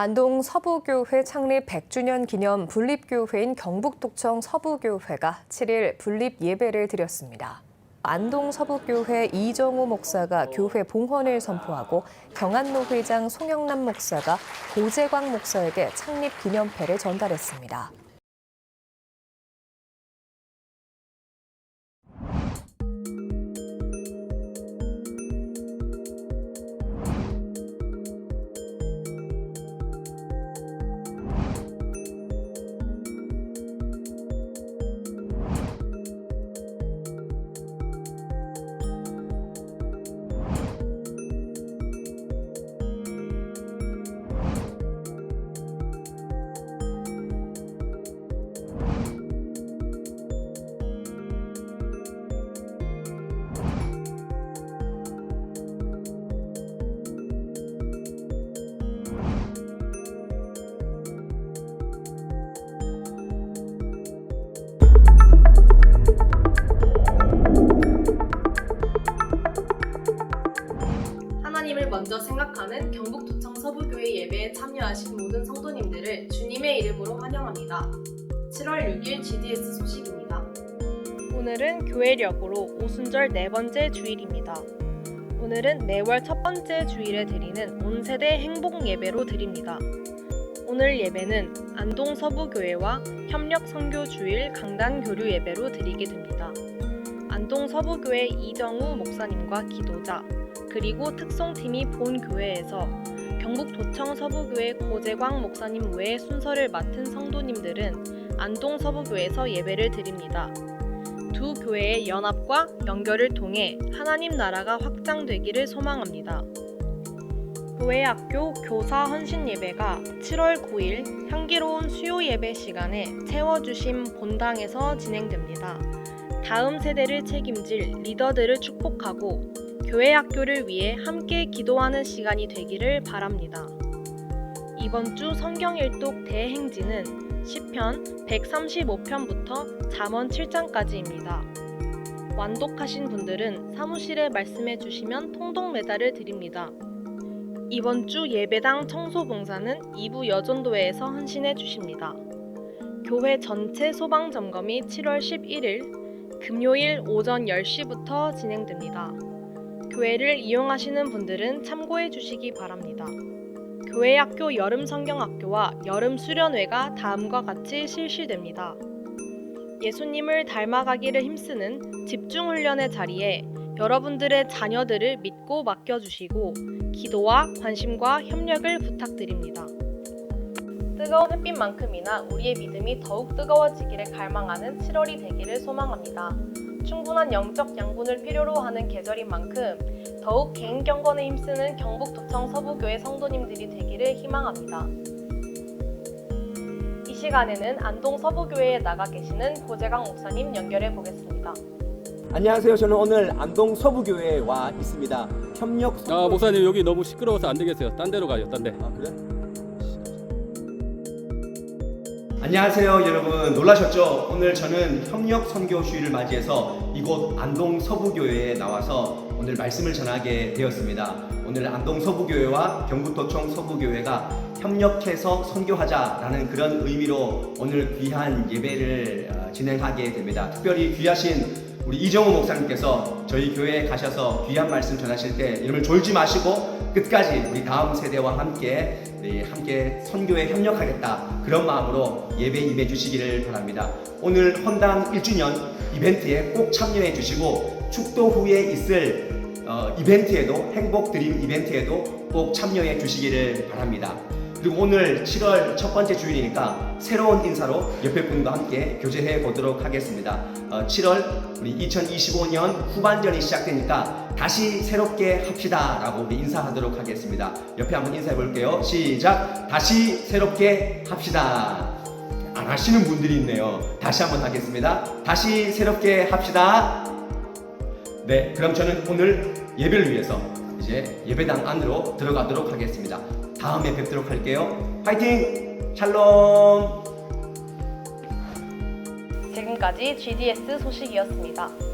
안동 서부교회 창립 100주년 기념 분립교회인 경북도청 서부교회가 7일 분립 예배를 드렸습니다. 안동 서부교회 이정우 목사가 교회 봉헌을 선포하고 경안로 회장 송영남 목사가 고재광 목사에게 창립 기념패를 전달했습니다. 먼저 생각하는 경북도청 서부교회 예배에 참여하신 모든 성도님들을 주님의 이름으로 환영합니다. 7월 6일 GDS 소식입니다. 오늘은 교회력으로 오순절 네 번째 주일입니다. 오늘은 매월 첫 번째 주일에 드리는 온 세대 행복 예배로 드립니다. 오늘 예배는 안동 서부교회와 협력 선교 주일 강단 교류 예배로 드리게 됩니다. 안동 서부교회 이정우 목사님과 기도자 그리고 특송팀이 본 교회에서 경북 도청 서부교회 고재광 목사님 외에 순서를 맡은 성도님들은 안동 서부교회에서 예배를 드립니다. 두 교회의 연합과 연결을 통해 하나님 나라가 확장되기를 소망합니다. 교회학교 교사 헌신 예배가 7월 9일 향기로운 수요 예배 시간에 채워주심 본당에서 진행됩니다. 다음 세대를 책임질 리더들을 축복하고 교회 학교를 위해 함께 기도하는 시간이 되기를 바랍니다. 이번 주 성경 일독 대행진은 시편 135편부터 잠언 7장까지입니다. 완독하신 분들은 사무실에 말씀해 주시면 통독 메달을 드립니다. 이번 주 예배당 청소 봉사는 2부 여전도회에서 헌신해 주십니다. 교회 전체 소방 점검이 7월 11일 금요일 오전 10시부터 진행됩니다. 교회를 이용하시는 분들은 참고해 주시기 바랍니다. 교회 학교 여름 성경학교와 여름 수련회가 다음과 같이 실시됩니다. 예수님을 닮아가기를 힘쓰는 집중 훈련의 자리에 여러분들의 자녀들을 믿고 맡겨주시고 기도와 관심과 협력을 부탁드립니다. 뜨거운 햇빛만큼이나 우리의 믿음이 더욱 뜨거워지기를 갈망하는 7월이 되기를 소망합니다. 충분한 영적 양분을 필요로 하는 계절인 만큼 더욱 개인 경건에 힘쓰는 경북도청 서부교회 성도님들이 되기를 희망합니다. 이 시간에는 안동 서부교회에 나가 계시는 고재강 목사님 연결해 보겠습니다. 안녕하세요. 저는 오늘 안동 서부교회에 와 있습니다. 협력 아 목사님 여기 너무 시끄러워서 안 되겠어요. 딴 데로 가요. 딴 데. 아 그래? 안녕하세요, 여러분. 놀라셨죠? 오늘 저는 협력 선교 주일을 맞이해서 이곳 안동 서부교회에 나와서 오늘 말씀을 전하게 되었습니다. 오늘 안동 서부교회와 경북도청 서부교회가 협력해서 선교하자라는 그런 의미로 오늘 귀한 예배를 어, 진행하게 됩니다. 특별히 귀하신 우리 이정호 목사님께서 저희 교회에 가셔서 귀한 말씀 전하실 때 여러분 졸지 마시고 끝까지 우리 다음 세대와 함께 네, 함께 선교에 협력하겠다 그런 마음으로 예배 임해 주시기를 바랍니다. 오늘 헌당 1주년 이벤트에 꼭 참여해 주시고 축도 후에 있을 어, 이벤트에도 행복 드림 이벤트에도 꼭 참여해 주시기를 바랍니다. 그리고 오늘 7월 첫 번째 주일이니까 새로운 인사로 옆에 분과 함께 교제해 보도록 하겠습니다. 어, 7월 우리 2025년 후반전이 시작되니까 다시 새롭게 합시다 라고 우리 인사하도록 하겠습니다. 옆에 한번 인사해 볼게요. 시작. 다시 새롭게 합시다. 안 하시는 분들이 있네요. 다시 한번 하겠습니다. 다시 새롭게 합시다. 네, 그럼 저는 오늘 예배를 위해서 이제 예배당 안으로 들어가도록 하겠습니다. 다음에 뵙도록 할게요. 파이팅! 샬롬! 지금까지 GDS 소식이었습니다.